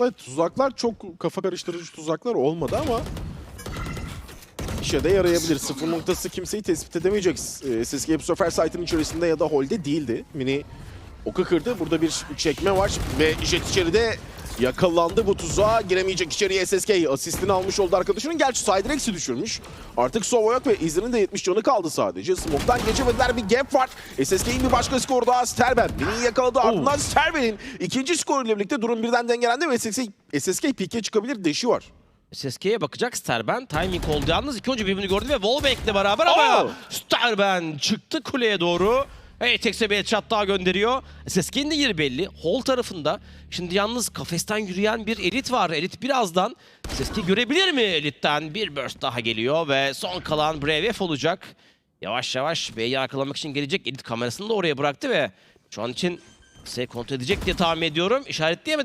Evet tuzaklar çok kafa karıştırıcı tuzaklar olmadı ama işe de yarayabilir. Sıfır noktası kimseyi tespit edemeyecek. Ee, SSG bu site'ın içerisinde ya da holde değildi. Mini oku kırdı. Burada bir çekme var ve Jet içeride yakalandı bu tuzağa. Giremeyecek içeriye SSK. Asistini almış oldu arkadaşının. Gerçi Cydrex'i düşürmüş. Artık Sova yok ve İzir'in de 70 canı kaldı sadece. Smoke'tan geçemediler. Bir gap var. SSK'in bir başka skoru daha Sterben. Mini'yi yakaladı. Ardından Sterben'in ikinci skoruyla birlikte durum birden dengelendi ve SSK, SSK pike çıkabilir deşi var. SSK'ye bakacak Sterben. Timing oldu yalnız. iki oyuncu birbirini gördü ve Wallbank'le beraber ama Oh! Sterben çıktı kuleye doğru. Hey tekse bir headshot daha gönderiyor. SSK'nin de yeri belli. Hall tarafında. Şimdi yalnız kafesten yürüyen bir elit var. Elit birazdan SSK görebilir mi elitten? Bir burst daha geliyor ve son kalan Brave F olacak. Yavaş yavaş B'yi arkalamak için gelecek. Elit kamerasını da oraya bıraktı ve şu an için S kontrol edecek diye tahmin ediyorum. İşaretleyemedim.